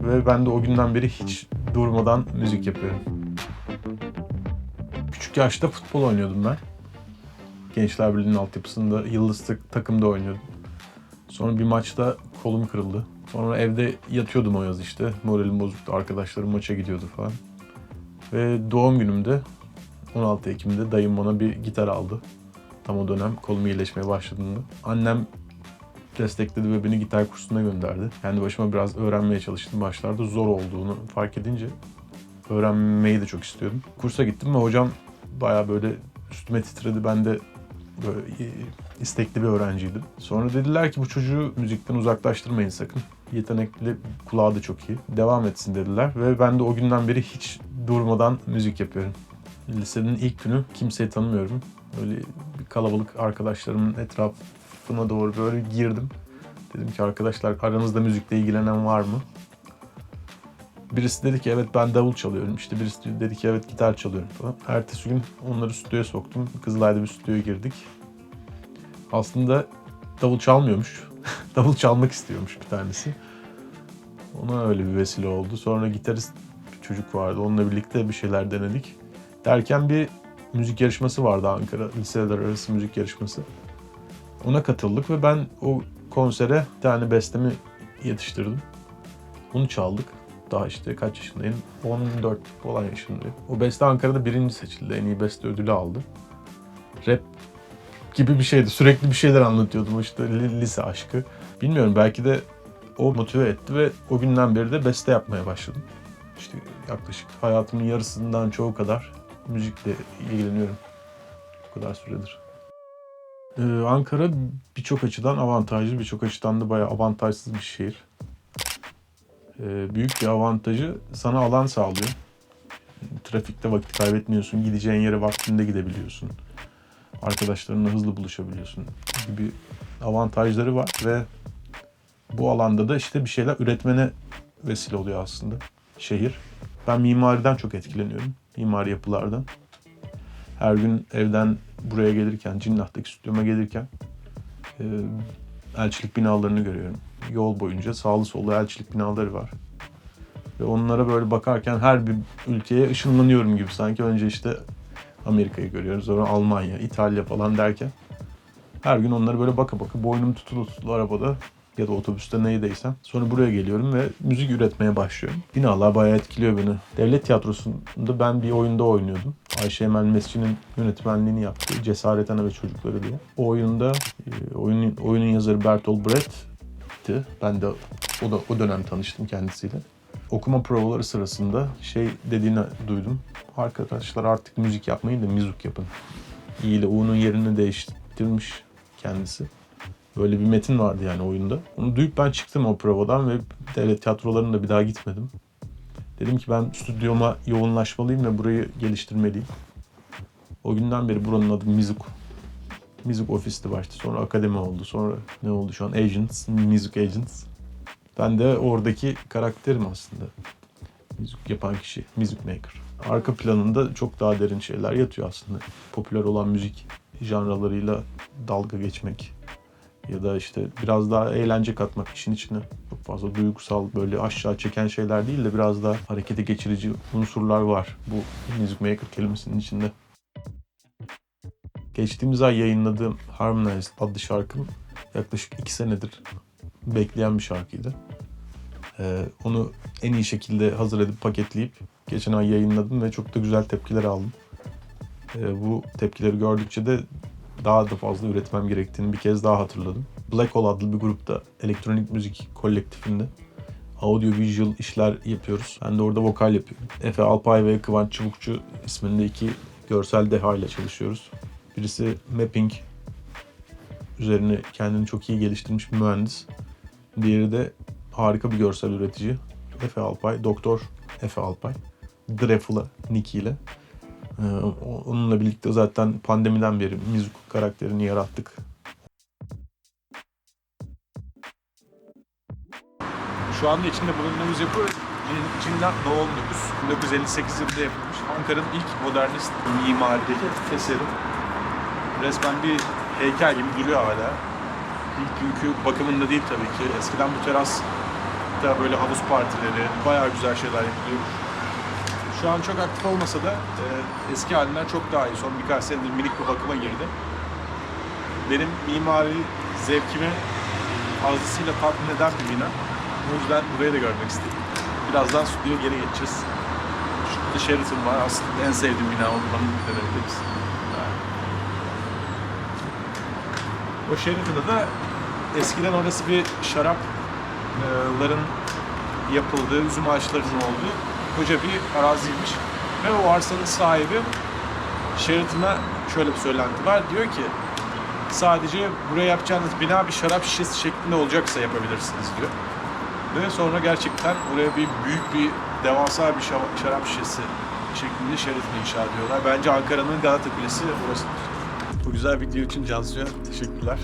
Ve ben de o günden beri hiç durmadan müzik yapıyorum. Küçük yaşta futbol oynuyordum ben. Gençler Birliği'nin altyapısında Yıldız tak- takımda oynuyordum. Sonra bir maçta kolum kırıldı. Sonra evde yatıyordum o yaz işte. Moralim bozuktu. Arkadaşlarım maça gidiyordu falan. Ve doğum günümde 16 Ekim'de dayım bana bir gitar aldı. Tam o dönem kolum iyileşmeye başladığında. Annem destekledi ve beni gitar kursuna gönderdi. Kendi başıma biraz öğrenmeye çalıştım başlarda. Zor olduğunu fark edince öğrenmeyi de çok istiyordum. Kursa gittim ve hocam baya böyle üstüme titredi. Ben de böyle istekli bir öğrenciydim. Sonra dediler ki bu çocuğu müzikten uzaklaştırmayın sakın. Yetenekli, kulağı da çok iyi. Devam etsin dediler ve ben de o günden beri hiç durmadan müzik yapıyorum. Lisenin ilk günü kimseyi tanımıyorum. Böyle bir kalabalık arkadaşlarımın etrafına doğru böyle girdim. Dedim ki arkadaşlar aranızda müzikle ilgilenen var mı? Birisi dedi ki evet ben davul çalıyorum. İşte birisi dedi ki evet gitar çalıyorum falan. Ertesi gün onları stüdyoya soktum. Kızılay'da bir stüdyoya girdik. Aslında davul çalmıyormuş. davul çalmak istiyormuş bir tanesi. Ona öyle bir vesile oldu. Sonra gitarist bir çocuk vardı. Onunla birlikte bir şeyler denedik. Derken bir müzik yarışması vardı Ankara. Liseler arası müzik yarışması. Ona katıldık ve ben o konsere bir tane bestemi yetiştirdim. Onu çaldık. Daha işte kaç yaşındayım? 14 falan yaşındayım. O beste Ankara'da birinci seçildi. En iyi beste ödülü aldı. Rap gibi bir şeydi. Sürekli bir şeyler anlatıyordum. İşte li- lise aşkı. Bilmiyorum belki de o motive etti ve o günden beri de beste yapmaya başladım. İşte yaklaşık hayatımın yarısından çoğu kadar müzikle ilgileniyorum. Bu kadar süredir. Ee, Ankara birçok açıdan avantajlı, birçok açıdan da bayağı avantajsız bir şehir. Ee, büyük bir avantajı sana alan sağlıyor. Trafikte vakit kaybetmiyorsun, gideceğin yere vaktinde gidebiliyorsun. Arkadaşlarınla hızlı buluşabiliyorsun gibi avantajları var ve bu alanda da işte bir şeyler üretmene vesile oluyor aslında şehir. Ben mimariden çok etkileniyorum. Mimari yapılardan. Her gün evden buraya gelirken, Cinnah'taki stüdyoma gelirken e, elçilik binalarını görüyorum. Yol boyunca sağlı sollu elçilik binaları var. Ve onlara böyle bakarken her bir ülkeye ışınlanıyorum gibi. Sanki önce işte Amerika'yı görüyoruz, sonra Almanya, İtalya falan derken her gün onları böyle baka baka boynum tutulu arabada ya da otobüste neydeysem. Sonra buraya geliyorum ve müzik üretmeye başlıyorum. Binalar bayağı etkiliyor beni. Devlet tiyatrosunda ben bir oyunda oynuyordum. Ayşe Emel Mesci'nin yönetmenliğini yaptığı Cesaret Ana ve Çocukları diye. O oyunda e, oyunun, oyunun yazarı Bertolt Brecht'ti. Ben de o, da, o dönem tanıştım kendisiyle. Okuma provaları sırasında şey dediğini duydum. Arkadaşlar artık müzik yapmayın da mizuk yapın. İ ile U'nun yerini değiştirmiş kendisi. Böyle bir metin vardı yani oyunda. Onu duyup ben çıktım o provadan ve devlet tiyatrolarına bir daha gitmedim. Dedim ki ben stüdyoma yoğunlaşmalıyım ve burayı geliştirmeliyim. O günden beri buranın adı Mizuk. Mizuk ofisti başta. Sonra akademi oldu. Sonra ne oldu şu an? Agents, Mizuk Agents. Ben de oradaki karakterim aslında. Müzik yapan kişi, music maker. Arka planında çok daha derin şeyler yatıyor aslında. Popüler olan müzik janralarıyla dalga geçmek ya da işte biraz daha eğlence katmak işin içine. Çok fazla duygusal böyle aşağı çeken şeyler değil de biraz daha harekete geçirici unsurlar var bu music maker kelimesinin içinde. Geçtiğimiz ay yayınladığım Harmonize adlı şarkım yaklaşık iki senedir bekleyen bir şarkıydı. Ee, onu en iyi şekilde hazır edip paketleyip geçen ay yayınladım ve çok da güzel tepkiler aldım. Ee, bu tepkileri gördükçe de daha da fazla üretmem gerektiğini bir kez daha hatırladım. Black Hole adlı bir grupta elektronik müzik kolektifinde audio visual işler yapıyoruz. Ben de orada vokal yapıyorum. Efe Alpay ve Kıvanç Çubukçu isminde iki görsel deha ile çalışıyoruz. Birisi mapping üzerine kendini çok iyi geliştirmiş bir mühendis. Diğeri de harika bir görsel üretici. Efe Alpay, Doktor Efe Alpay. Drefula Nicky ile. Ee, onunla birlikte zaten pandemiden beri Mizuku karakterini yarattık. Şu anda içinde bulunduğumuz yapı Cinnah No 19. 1958 yılında yapılmış. Ankara'nın ilk modernist mimari teserim. resmen bir heykel gibi duruyor hala. İlk günkü bakımında değil tabii ki. Eskiden bu teras da böyle havuz partileri, bayağı güzel şeyler yapılıyor. Şu an çok aktif olmasa da e, eski halinden çok daha iyi. Son birkaç senedir minik bir bakıma girdi. Benim mimari zevkimi fazlasıyla tatmin eden bir bina. O yüzden burayı da görmek istedim. Birazdan stüdyoya geri geçeceğiz. Şurada Sheraton var. Aslında en sevdiğim bina oldu bana denebiliriz. O Sheraton'da da eskiden orası bir şarapların yapıldığı, üzüm ağaçlarının olduğu koca bir araziymiş. Ve o arsanın sahibi Sheraton'a şöyle bir söylenti var. Diyor ki sadece buraya yapacağınız bina bir şarap şişesi şeklinde olacaksa yapabilirsiniz diyor. Ve sonra gerçekten oraya bir büyük bir devasa bir şa- şarap şişesi şeklinde Sheraton inşa ediyorlar. Bence Ankara'nın Galata Kulesi orasıdır. Bu güzel video için Cansu'ya teşekkürler.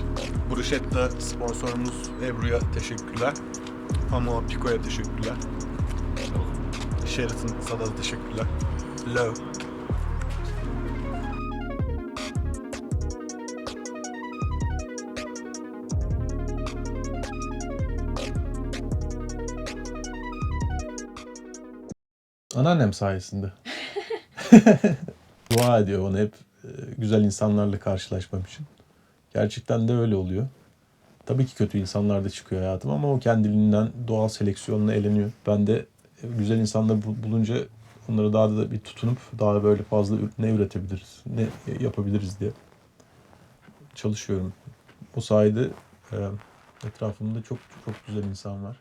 Bruschetta sponsorumuz Ebru'ya teşekkürler. Pamuk'a Pico'ya teşekkürler. Sheraton sana da teşekkürler. Love. Anneannem sayesinde. Dua ediyor bana hep e, güzel insanlarla karşılaşmam için. Gerçekten de öyle oluyor. Tabii ki kötü insanlar da çıkıyor hayatıma ama o kendiliğinden doğal seleksiyonla eleniyor. Ben de güzel insanlar bu- bulunca onlara daha da bir tutunup daha böyle fazla ne üretebiliriz, ne yapabiliriz diye çalışıyorum. O sayede etrafımda çok çok güzel insan var.